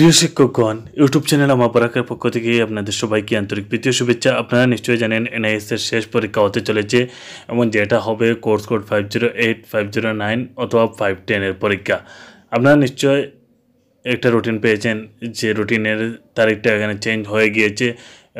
প্রিয় শিক্ষকগণ, YouTube channel আমার পরাকের পক্ষ থেকে আপনাদের সবাইকে আন্তরিক প্রীতীয় শুভেচ্ছা। আপনারা নিশ্চয়ই জানেন, এনআইএস এর শেষ পরীক্ষা হতে চলেছে, এবং যেটা হবে course code five zero eight five zero nine অথবা ফাইভ টেনের পরীক্ষা। আপনারা নিশ্চয় একটা রুটিন পেয়েছেন, যে রুটিনের তারিখটা এখানে চেঞ্জ হয়ে গিয়েছে।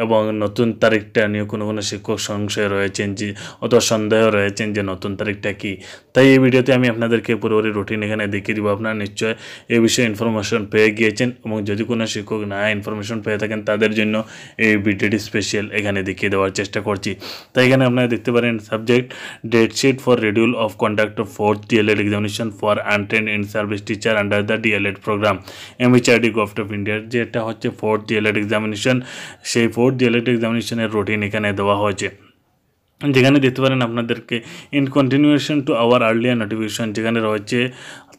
এবং নতুন তারিখটা নিয়ে কোনো কোনো শিক্ষক সংশয় রয়েছেন যে, অথবা সন্দেহ রয়েছেন যে নতুন তারিখটা কি। তাই এই ভিডিওতে আমি আপনাদেরকে পুরোপুরি রুটিন এখানে দেখিয়ে দিব। আপনারা নিশ্চয় এই বিষয়ে ইনফরমেশন পেয়ে গিয়েছেন এবং যদি কোনো শিক্ষক না ইনফরমেশন পেয়ে থাকেন, তাদের জন্য এই ভিডিওটি স্পেশাল এখানে দেখিয়ে দেওয়ার চেষ্টা করছি। তাই এখানে আপনারা দেখতে পারেন subject date sheet for schedule of conduct of fourth DElEd examination for untrained in service teacher under the DElEd programme MHRD government of ইন্ডিয়ার যেটা হচ্ছে ফোর্থ ডিএলএড এক্সামিনেশন সেই ফোর্থ ডিএলএড এক্সামিনেশনের রুটিন এখানে দেওয়া হয়েছে। যেখানে দেখতে পারেন আপনাদেরকে in continuation to our earlier notification যেখানে রয়েছে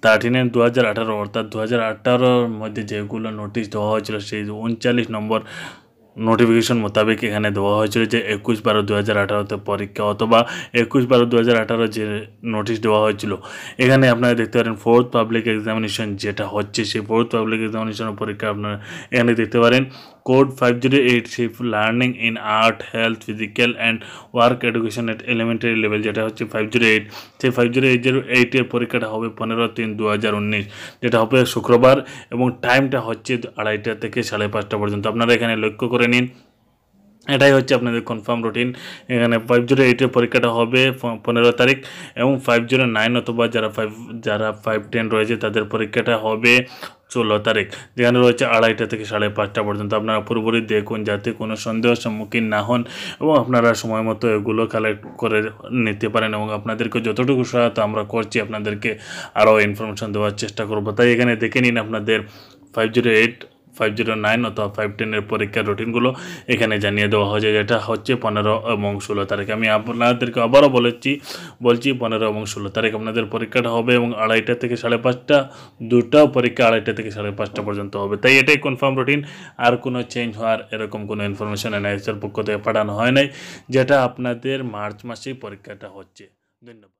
থার্টি নাইন দু হাজার আঠারো অর্থাৎ দু হাজার আঠারোর মধ্যে যেগুলো নোটিশ দেওয়া হয়েছিল সেই উনচাল্লিশ নম্বর নোটিফিকেশন মোতাবেক এখানে দেওয়া হয়েছিল যে একুশ বারো দু হাজার আঠারোতে পরীক্ষা অথবা একুশ বারো দু হাজার আঠারো যে নোটিশ দেওয়া হয়েছিল, এখানে আপনারা দেখতে পারেন ফোর্থ পাবলিক এক্সামিনেশন যেটা হচ্ছে, সেই ফোর্থ পাবলিক এক্সামিনেশনের পরীক্ষা আপনারা এখানে দেখতে পারেন। Code five zero eight শিফ learning in art health physical and work education at elementary level যেটা হচ্ছে ফাইভ জিরো এইট সেই ফাইভ জিরো এইট জিরো এইটের পরীক্ষাটা হবে পনেরো তিন দু হাজার উনিশ, যেটা হবে শুক্রবার এবং টাইমটা হচ্ছে আড়াইটা থেকে সাড়ে পাঁচটা পর্যন্ত। আপনারা এখানে লক্ষ্য করে নিন। এটাই হচ্ছে আপনাদের কনফার্ম রুটিন এখানে ফাইভ জিরো এইটের পরীক্ষাটা হবে পনেরো তারিখ এবং ফাইভ জিরো নাইন অথবা যারা ফাইভ যারা ফাইভ টেন রয়েছে তাদের পরীক্ষাটা হবে ষোলো তারিখ। যেখানে রয়েছে আড়াইটা থেকে সাড়ে পাঁচটা পর্যন্ত। আপনারা পুরোপুরি দেখুন যাতে কোনো সন্দেহের সম্মুখীন না হন এবং আপনারা সময় মতো এগুলো কালেক্ট করে নিতে পারেন এবং আপনাদেরকে যতটুকু সহায়তা আমরা করছি আপনাদেরকে আরও ইনফরমেশন দেওয়ার চেষ্টা করব। তাই এখানে দেখে নিন আপনাদের five zero eight five zero nine অথবা ফাইভ টেনের পরীক্ষার রুটিনগুলো এখানে জানিয়ে দেওয়া হয়েছে, যেটা হচ্ছে পনেরো এবং ষোলো তারিখ। আমি আপনাদেরকে আবারও বলেছি, বলছি পনেরো এবং ষোলো তারিখ আপনাদের পরীক্ষাটা হবে এবং আড়াইটা থেকে সাড়ে পাঁচটা দুটাও পরীক্ষা আড়াইটা থেকে সাড়ে পাঁচটা পর্যন্ত হবে। তাই এটাই কনফার্ম রুটিন আর কোনো চেঞ্জ হওয়ার এরকম কোনো ইনফরমেশন এনআইএসের পক্ষ থেকে পাঠানো হয় নাই, যেটা আপনাদের মার্চ মাসেই পরীক্ষাটা হচ্ছে। ধন্যবাদ।